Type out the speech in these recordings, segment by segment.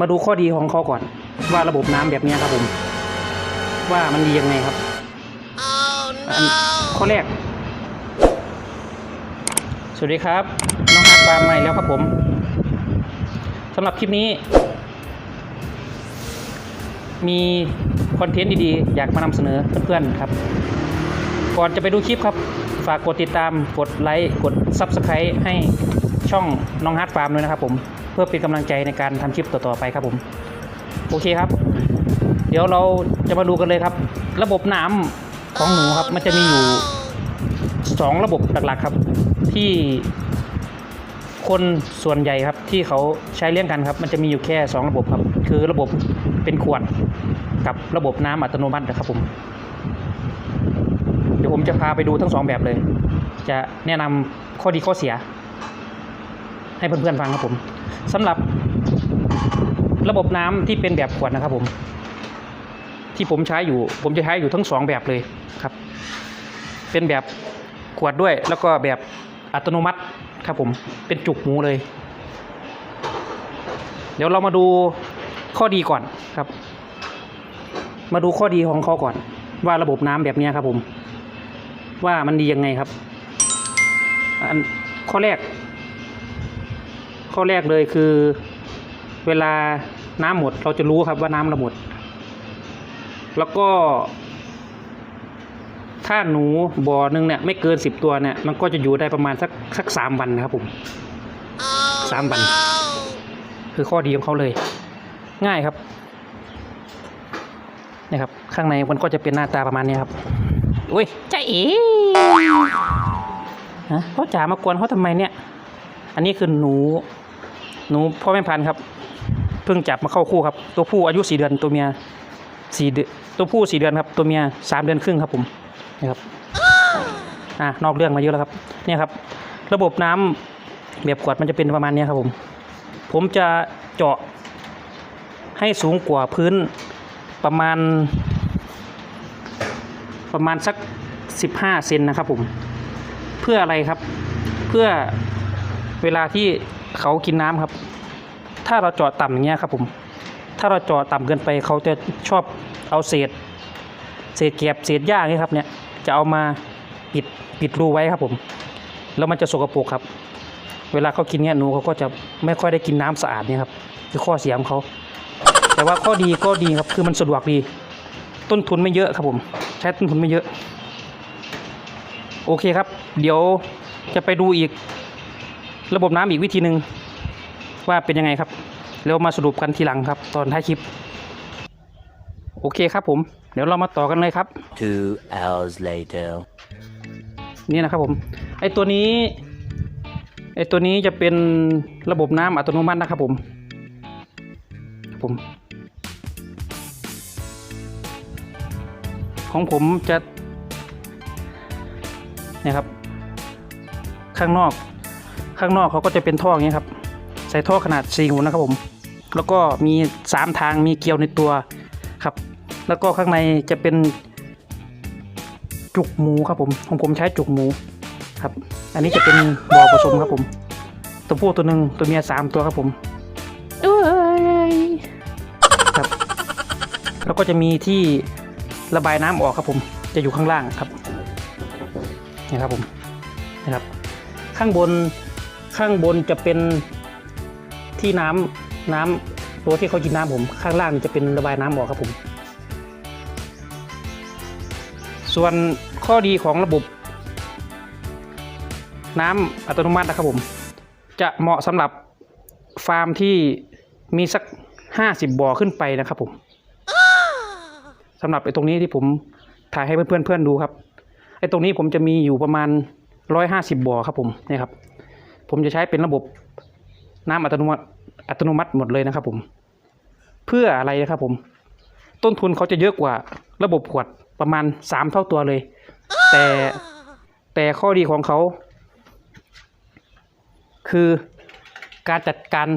มาดูข้อดีของเขาก่อน ว่าระบบน้ำแบบเนี้ยครับผม ว่ามันดียังไงครับอันข้อแรก สวัสดีครับ น้องฮักฟาร์มใหม่แล้วครับผมสำหรับคลิปนี้ มีคอนเทนต์ดีๆ อยากมานำเสนอเพื่อนๆครับ ก่อนจะไปดูคลิปครับ ฝากกดติดตามกดไลค์กด Subscribe ให้ช่องน้องฮาร์ดฟาร์มด้วยนะครับผม เพื่อเป็นกำลังใจในการทำคลิปต่อๆไปครับผม โอเคครับ เดี๋ยวเราจะมาดูกันเลยครับ ระบบน้ำของหนูครับ มันจะมีอยู่สองระบบหลักๆครับ ที่คนส่วนใหญ่ครับที่เขาใช้เลี้ยงกันครับ มันจะมีอยู่แค่สองระบบครับ คือระบบเป็นขวดกับระบบน้ำอัตโนมัตินะครับผม เดี๋ยวผมจะพาไปดูทั้งสองแบบเลย จะแนะนำข้อดีข้อเสีย ให้เพื่อนๆฟังครับผมสำหรับระบบน้ำที่เป็นแบบขวดนะครับ ผม ที่ผมใช้อยู่ ผมจะใช้อยู่ทั้งสองแบบเลยครับ เป็นแบบขวดด้วย แล้วก็แบบอัตโนมัติครับผม เป็นจุกหมูเลย เดี๋ยวเรามาดูข้อดีก่อนครับ มาดูข้อดีของเขาก่อน ว่าระบบน้ำแบบนี้ครับผม ว่ามันดียังไงครับ อันข้อแรก ข้อแรกเลยคือ เวลาน้ำหมดเราจะรู้ครับว่าน้ำเราหมด แล้วก็ ถ้าหนูบ่อหนึ่งเนี่ยไม่เกินสิบตัวเนี่ยมันก็จะอยู่ได้ประมาณสักสักสามวันนะครับผมสามวัน คือข้อดีของเขาเลย ง่ายครับนี่ครับ ข้างในมันก็จะเป็นหน้าตาประมาณนี้ครับอุ้ยใจเอ๋ฮะเขาจ๋ามากวนเขาทำไมเนี่ย อันนี้คือหนู หนูพ่อแม่พันธุ์ครับ เพิ่งจับมาเข้าคู่ครับ ตัวผู้อายุสี่เดือนตัวเมียสี่เดือนตัวผู้สี่เดือนครับ ตัวเมียสามเดือนครึ่งครับผมนี่ครับอะนอกเรื่องมาเยอะแล้วครับ เนี่ยครับ ระบบน้ำแบบขวดมันจะเป็นประมาณนี้ครับผม ผมจะเจาะให้สูงกว่าพื้นประมาณ ประมาณสักสิบห้าเซนนะครับผม เพื่ออะไรครับ เพื่อเวลาที่ เขากินน้ำครับ ถ้าเราเจาะต่ำอย่างเงี้ยครับผม ถ้าเราเจาะต่ำเกินไปเขาจะชอบเอาเศษ เศษแกบเศษหญ้าเนี่ยครับเนี่ยจะเอามาปิดปิดรูไว้ครับผม แล้วมันจะสกปรกครับ เวลาเขากินเนี่ยหนูเขาก็จะไม่ค่อยได้กินน้ำสะอาดเนี่ยครับคือข้อเสียของเขา แต่ว่าข้อดีก็ดีครับคือมันสะดวกดี ต้นทุนไม่เยอะครับผม ใช้ต้นทุนไม่เยอะ โอเคครับ เดี๋ยวจะไปดูอีก ระบบน้ำอีกวิธีหนึ่งว่าเป็นยังไงครับแล้วมาสรุปกันทีหลังครับ ตอนท้ายคลิป โอเคครับผม เดี๋ยวเรามาต่อกันเลยครับ Two hours later. นี่นะครับผม ไอตัวนี้ไอตัวนี้จะเป็นระบบน้ำอัตโนมัตินะครับผมครับผม ของผมจะเนี่ยครับ ข้างนอก ข้างนอกเขาก็จะเป็นท่ออย่างนี้ยครับ ใส่ท่อขนาด4หูนะครับผม แล้วก็มี 3 ทางมีเกลียวในตัวครับ แล้วก็ข้างในจะเป็นจุกหมูครับผมของผมใช้จุกหมูครับ อันนี้จะเป็นบ่อผสมครับผม ตัวผู้ตัวหนึ่งตัวเมียสามตัวครับผมเอ้ยครับ แล้วก็จะมีที่ระบายน้ำออกครับผม จะอยู่ข้างล่างครับนี่ครับผมนะครับ ข้างบน ข้างบนจะเป็นที่น้ำน้ำตัวที่เขากินน้ำผม ข้างล่างจะเป็นระบายน้ำออกครับผม ส่วนข้อดีของระบบ น้ำอัตโนมัตินะครับผม จะเหมาะสำหรับฟาร์มที่มีสักห้าสิบบ่อขึ้นไปนะครับผมสำหรับไอ้ตรงนี้ที่ผมถ่ายให้เพื่อนๆเพื่อนดูครับไอ้ตรงนี้ผมจะมีอยู่ประมาณร้อยห้าสิบบ่อครับผมนี่ครับ ผมจะใช้เป็นระบบน้ำอัตโนมัติอัตโนมัติหมดเลยนะครับผม เพื่ออะไรนะครับผม ต้นทุนเขาจะเยอะกว่าระบบขวดประมาณสามเท่าตัวเลย แต่แต่ข้อดีของเขา คือการจัดการ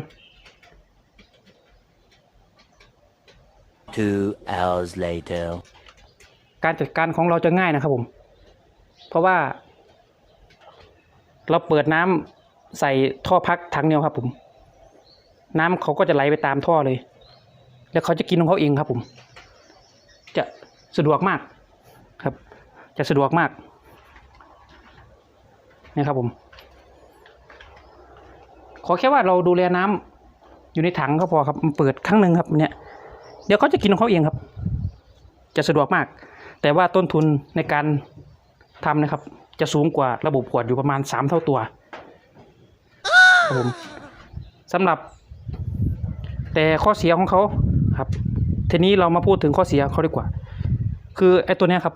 Two hours later. การจัดการของเราจะง่ายนะครับผม เพราะว่า เราเปิดน้ำ ใส่ท่อพักถังเดียวครับ ผม น้ำเขาก็จะไหลไปตามท่อเลย แล้วเขาจะกินของเขาเองครับ ผม จะสะดวกมากครับ จะสะดวกมากนะครับผม ขอแค่ว่าเราดูแลน้ำอยู่ในถังก็พอครับเปิดครั้งหนึ่งครับเนี่ยเดี๋ยวเขาจะกินของเขาเองครับ จะสะดวกมาก แต่ว่าต้นทุนในการทำนะครับ จะสูงกว่าระบบขวดอยู่ประมาณสามเท่าตัว ครับผมสำหรับแต่ข้อเสียของเขาครับ ทีนี้เรามาพูดถึงข้อเสียเขาดีกว่า คือไอ้ตัวเนี้ยครับ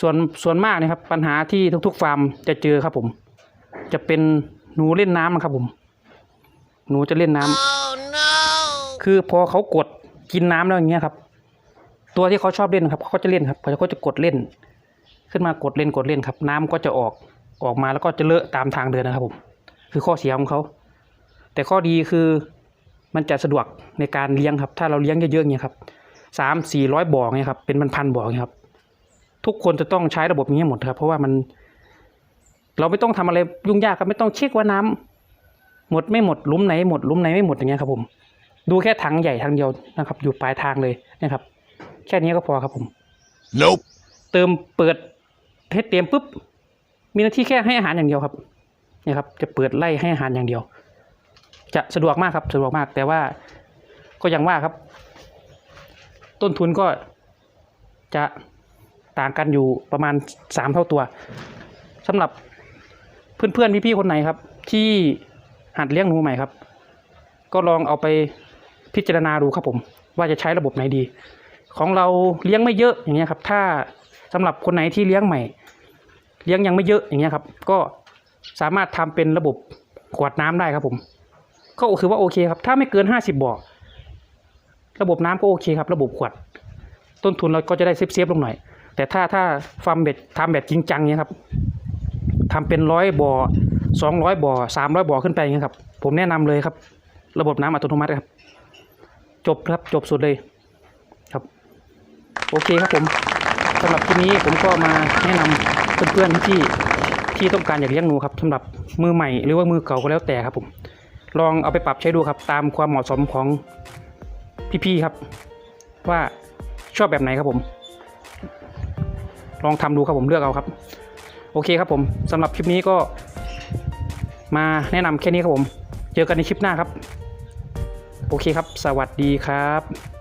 ส่วนส่วนมากนะครับ ปัญหาที่ทุกๆฟาร์มจะเจอครับผม จะเป็นหนูเล่นน้ำนะครับผม หนูจะเล่นน้ำ คือพอเขากดกินน้ำแล้วอย่างเงี้ยครับ ตัวที่เขาชอบเล่นครับเขาก็จะเล่นครับเขาจะกดเล่น ขึ้นมากดเล่นกดเล่นครับ น้ำก็จะออกออกมาแล้วก็จะเลอะตามทางเดินนะครับผม คือข้อเสียของเขา แต่ข้อดีคือมันจะสะดวกในการเลี้ยงครับ ถ้าเราเลี้ยงเยอะๆอย่างเงี้ยครับสามสี่ร้อยบ่อเนี่ยครับ เป็นพันๆบ่อเนี่ยครับ ทุกคนจะต้องใช้ระบบนี้หมดครับ เพราะว่ามัน เราไม่ต้องทำอะไรยุ่งยากครับไม่ต้องเช็คว่าน้ำหมดไม่หมดหลุมไหนหมดหลุมไหนไม่หมดอย่างเงี้ยครับผม ดูแค่ถังใหญ่ถังเดียวนะครับ อยู่ปลายทางเลยนะครับ แค่นี้ก็พอครับผม Nope. เติมเปิดให้เต็มปุ๊บ มีหน้าที่แค่ให้อาหารอย่างเดียวครับเนี่ครับจะเปิดไล่ให้อาหารอย่างเดียว จะสะดวกมากครับสะดวกมาก แต่ว่าก็อย่างว่าครับ ต้นทุนก็จะต่างกันอยู่ประมาณสามเท่าตัวสำหรับเพื่อนๆพี่ๆคนไหนครับ ที่หัดเลี้ยงหนูใหม่ครับ ก็ลองเอาไปพิจารณาดูครับผม ว่าจะใช้ระบบไหนดี ของเราเลี้ยงไม่เยอะอย่างเงี้ยครับ ถ้าสำหรับคนไหนที่เลี้ยงใหม่ เลี้ยงยังไม่เยอะอย่างเงี้ยครับ ก็ สามารถทำเป็นระบบขวดน้ำได้ครับผม ก็คือว่าโอเคครับ ถ้าไม่เกินห้าสิบบ่อระบบน้ำก็โอเคครับ ระบบขวด ต้นทุนเราก็จะได้เซฟๆลงหน่อย แต่ถ้าถ้าฟาร์มเบ็ดทำแบบจริงจังเนี้ยครับทำเป็นร้อยบ่อสองร้อยบ่อสามร้อยบ่อขึ้นไปอย่างเงี้ยครับ ผมแนะนำเลยครับ ระบบน้ำอัตโนมัติครับ จบครับจบสุดเลยครับ โอเคครับผมสำหรับคลิปนี้ผมก็มาแนะนำเพื่อนๆที่ ที่ต้องการอยากเลี้ยงหนูครับสำหรับมือใหม่หรือว่ามือเก่าก็แล้วแต่ครับผม ลองเอาไปปรับใช้ดูครับ ตามความเหมาะสมของพี่ๆครับ ว่าชอบแบบไหนครับผม ลองทำดูครับผมเลือกเอาครับ โอเคครับผมสำหรับคลิปนี้ก็ มาแนะนำแค่นี้ครับผม เจอกันในคลิปหน้าครับ โอเคครับ สวัสดีครับ